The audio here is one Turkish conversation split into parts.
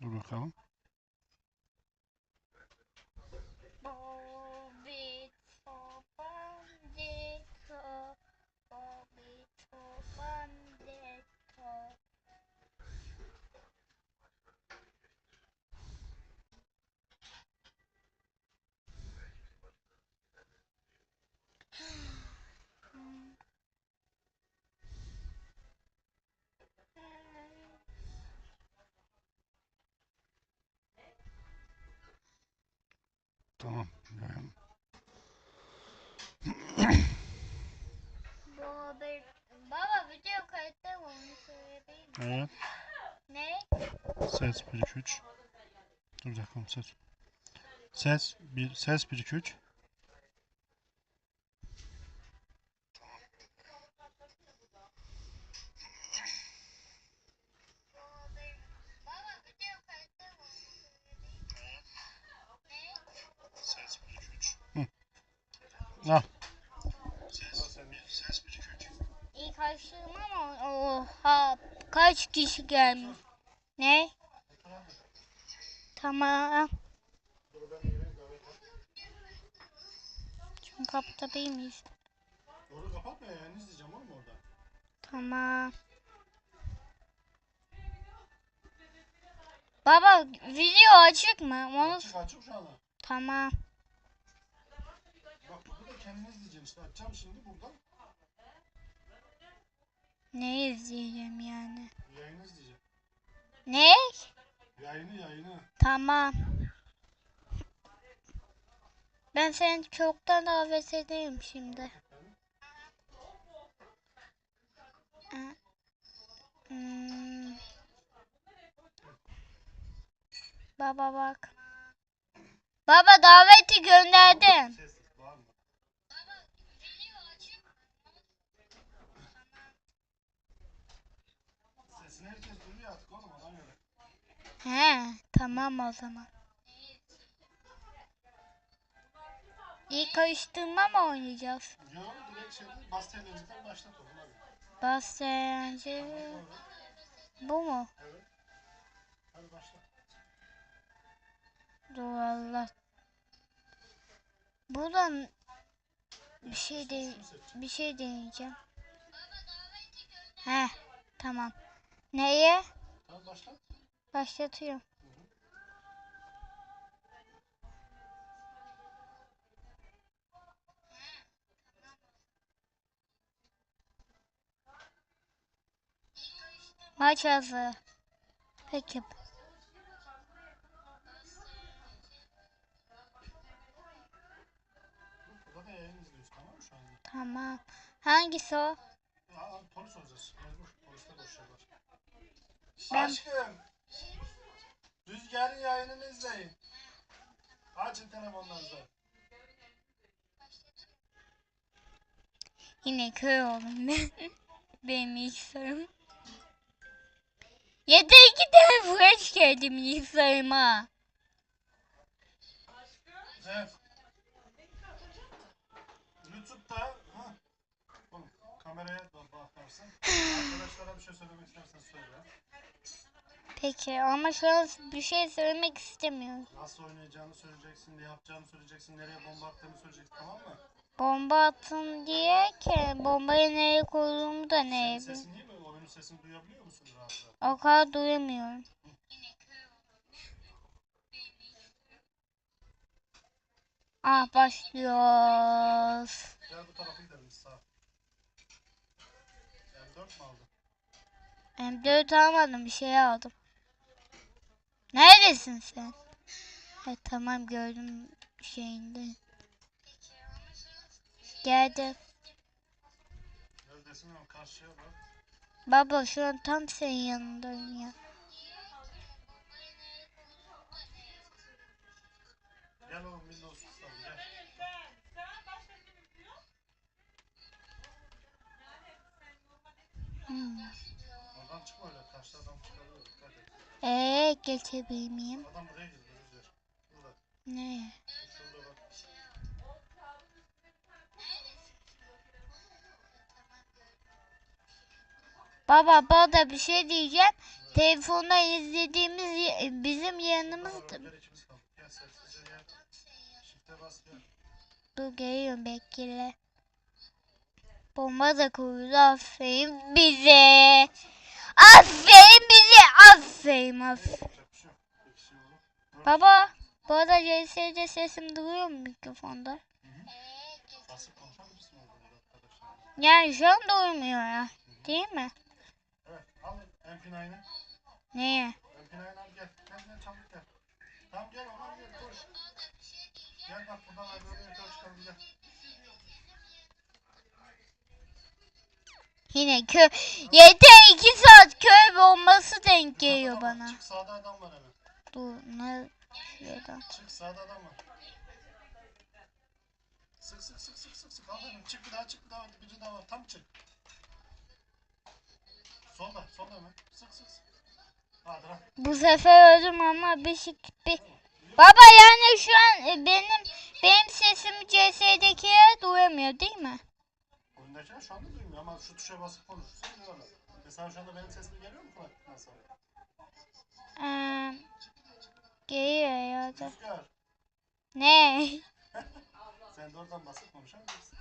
Dur Tamam. Bobit. Baba video kayıtta mı onu? Evet. Ne? Ses 1 2 3. Dur dakika ses. Ses 1 ses 1 2 3. Al. Ses 1 ses 1 2 3. İlk açtım ama oha kaç kişi gelmiş? Ne? Tamam. Şimdi kapatabilir miyiz? Doğru kapatma ya. Yani izleyeceğim oğlum orada. Tamam. Baba video açık mı? Onu Açık açık şu anda. tamam. Kendini izleyeceksin işte. Açacağım şimdi buradan. Ne izleyeceğim yani? Yayını izleyeceğim. Ne? Yayını yayını. Tamam. Ben seni çoktan davet edeyim şimdi. Ee, hmm. Baba bak. Baba daveti gönderdim. Sessiz bağırma. Sesini herkes duyuyor artık oğlum ona göre. He, tamam o zaman. İlk karıştırma mı oynayacağız? Yok direkt şey değil. Bas televizyondan başlat oğlum hadi. Bas eğlence. Bu mu? Evet. Hadi başla. Dur Allah. Buradan bir şey de bir şey deneyeceğim. He, tamam. Neye? Tamam başlat. Başlatıyorum. Maç hazır. Peki. Tamam. Hangisi o? Aa, polis olacağız. Mecbur. Polisle konuşuyorlar. Ben- Aşkım. Rüzgar'ın yayınını izleyin. Açın telefonlarınızı. Yine köy oldum ben. Benim bilgisayarım. Yeter ki de flash geldi bilgisayarıma. Evet. YouTube'da ha. Kameraya da bakarsın. Arkadaşlara bir şey söylemek istersen söyle. Peki ama şu an bir şey söylemek istemiyorum. Nasıl oynayacağını söyleyeceksin, ne yapacağını söyleyeceksin, nereye bomba attığını söyleyeceksin tamam mı? Bomba attım diye ki bombayı nereye koyduğumu da ne Senin bileyim. sesin iyi mi? Oyunun sesini duyabiliyor musun rahat rahat? O kadar duyamıyorum. Ah başlıyoruz. Gel bu tarafa gidelim sağ. M4 mü aldın? M4 almadım bir şey aldım. Neredesin sen? Ha, tamam gördüm şeyinde. Geldim. Neredesin ama karşıya bak. Baba şu an tam senin yanındayım ya. Gel oğlum Windows tutalım gel. Hmm. Oradan çıkma öyle karşı adam çıkarıyor dikkat et. Ee geçebilir miyim? Adam buraya girdi Rüzgar. Burada. Ne? Şurada bak. Baba bir şey diyeceğim. telefonda izlediğimiz bizim yanımız Tamam, gel ikimiz kaldık. Gel sessizce gel. Shift'e bas gel. Dur geliyorum bekle. Bomba da kurdu aferin bize. Aferin bize aferin aferin. Baba bu arada CS'de sesim duyuyor mu mikrofonda? Yani şu an duymuyor ya. Değil mi? Evet al MP9'ı. Neye? MP9'ı al gel. Gel gel çabuk gel. Tamam gel oradan gel koş. Gel bak buradan ayrılıyor çıkalım gel. Yine kö yeter iki saat köy bombası denk geliyor Adam var, bana. Çık sağda adam var hemen. Dur ne şuradan. Çık sağda adam var. Sık sık sık sık sık sık aferin çık bir daha çık bir daha biri daha var tam çık. Solda solda hemen sık sık sık. Hadi lan. Bu sefer öldüm ama bir şey bir... Baba yani şu an e, benim benim sesim CS'dekiler duyamıyor değil mi? Oyundakiler şu anda duymuyor ama şu tuşa basıp konuşursan duyuyorlar. Mesela şu anda benim sesim geliyor mu kulaklıktan sonra? Ee, geliyor ya da. Rüzgar. Ne? Sen de oradan basıp konuşabilirsin.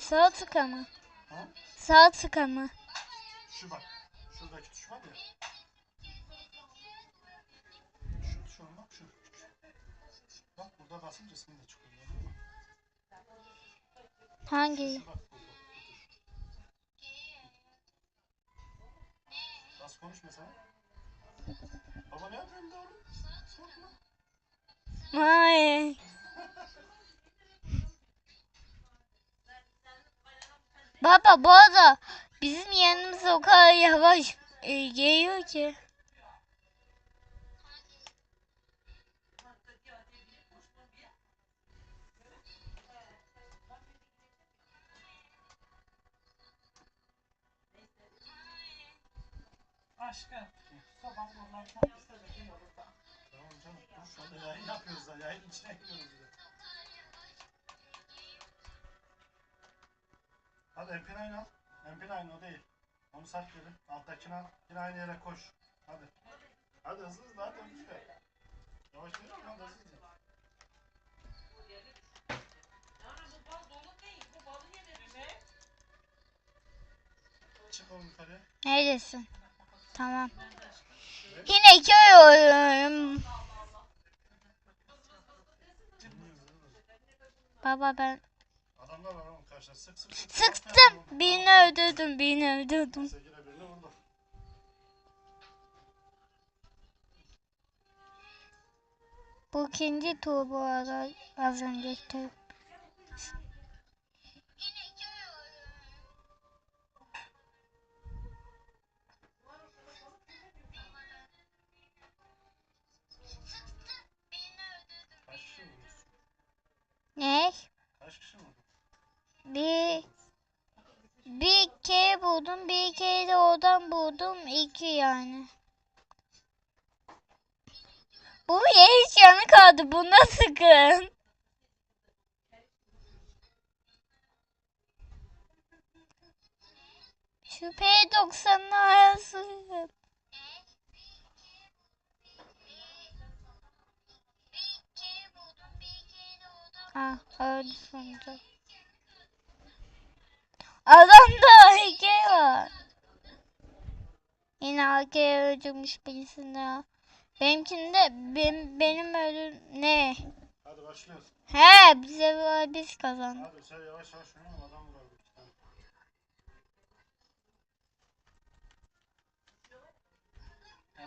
Sağ tıka mı? Ha? Sağ tıka mı? Şu bak. Şuradaki tuş var ya. Şu tuş bak şu. Bak burada basınca ismi de çıkıyor. Hangi? Şu bak Bas konuş mesela. Baba ne yapıyorsun da oğlum? Korkma. Hayır. Baba bu arada bizim yanımıza o kadar yavaş e, geliyor ki. Aşkım. Sabah yollarken biz de bekliyoruz da. Tamam canım. Dur şu anda yayın yapıyoruz da. Yayın içine giriyoruz bir de. Hadi MP9 al. MP9 o değil. Onu sat geri. Alttakini al. Yine aynı yere koş. Hadi. Hadi hızlı hızlı hadi hızlı. Yavaş değil ama hadi hızlı hızlı. Yani bu bal dolu değil. Bu balı yedim be. Çık oğlum yukarıya. Neredesin? Tamam. Yine köy oynuyorum. Baba ben Adamlar var oğlum karşıda. Sık sık sık. sıktım. Birini öldürdüm, birini öldürdüm. Yine birini. Bu ikinci tur bu arada az önceki tur. Ne? Kaç kişi vurdu? Bir bir kere buldum, bir kere de oradan buldum. iki yani. Bu hiç yanı kaldı. Bunda sıkın. Şu P90'ın arası. Ha, öldü sonunda. Adamda heykel var. Yine arkaya öldürmüş birisini. Benimkinde benim, benim öldüm ne? Hadi başlıyoruz. He bize biz kazandık. Hadi sen yavaş yavaş oynayalım adam vuralım. iki tane.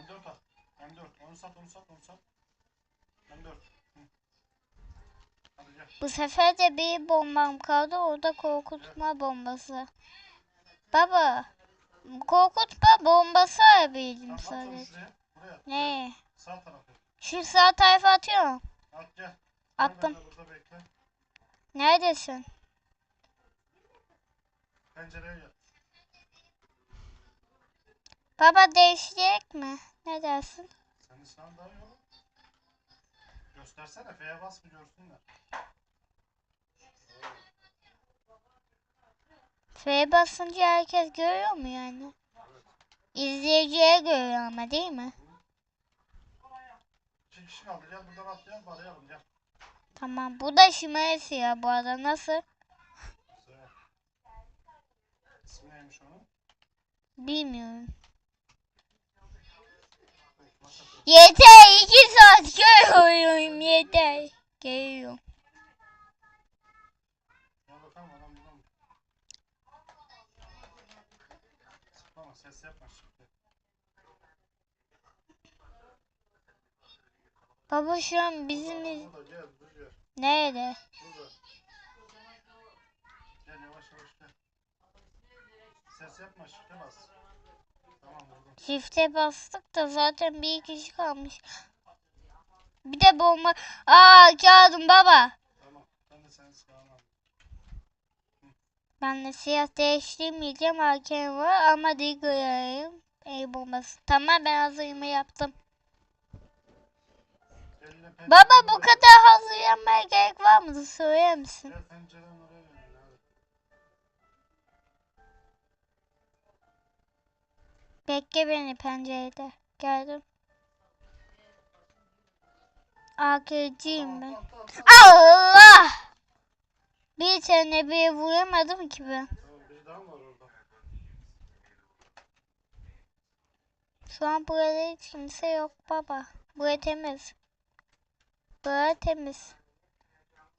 M4 al. M4. Onu sat onu sat onu sat. M4. Bu sefer de bir bombam kaldı. O da korkutma bombası. Baba. Korkutma bombası arabildim sadece. Ne? Sağ. Şu sağ tarafa atıyorum. At gel. Attım. Neredesin? Pencereye gel. Baba değişecek mi? Ne dersin? Senin iyi oğlum. Göstersene. F'ye bas bir görsünler. F basınca herkes görüyor mu yani? İzleyiciye göre ama değil mi? İki kişi kaldı. Gel buradan atlayalım arayalım gel. Tamam. Bu da şımarısı ya bu arada. Nasıl? Güzel. İsmi neymiş onun? Bilmiyorum. Yeter. iki saat görüyorum. Yeter. Geliyorum. Ses. Baba şu an bizim iz- nerede? Burada. Gel yavaş yavaş gel. Ses yapma şifre bas. Çifte bastık da zaten bir kişi kalmış. Bir de bomba. Aa kağıdım baba. Ben de. Ben de siyah değiştirmeyeceğim. Hakem var ama Digger'ım. El bombası. Tamam ben hazırımı yaptım. Baba bu kadar hazırlanmaya gerek var mı? Söyler misin? Gel Bekle beni pencerede. Geldim. Akıcıyım ben. Allah! Bir tane bir vuramadım ki ben. Şu an burada hiç kimse yok baba. Burası temiz. Burası temiz.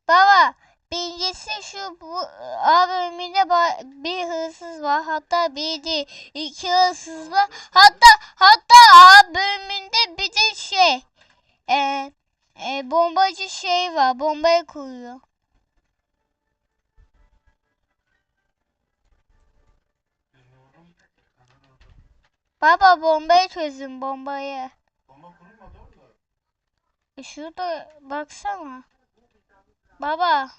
Baba birincisi şu bu A bölümünde bir hırsız var. Hatta bir değil iki hırsız var. Hatta hatta A bölümünde bir de şey e, e, bombacı şey var. Bombayı kuruyor. Baba bombayı çözün bombayı. Bomba kurulmadı orada. E şurada baksana. Baba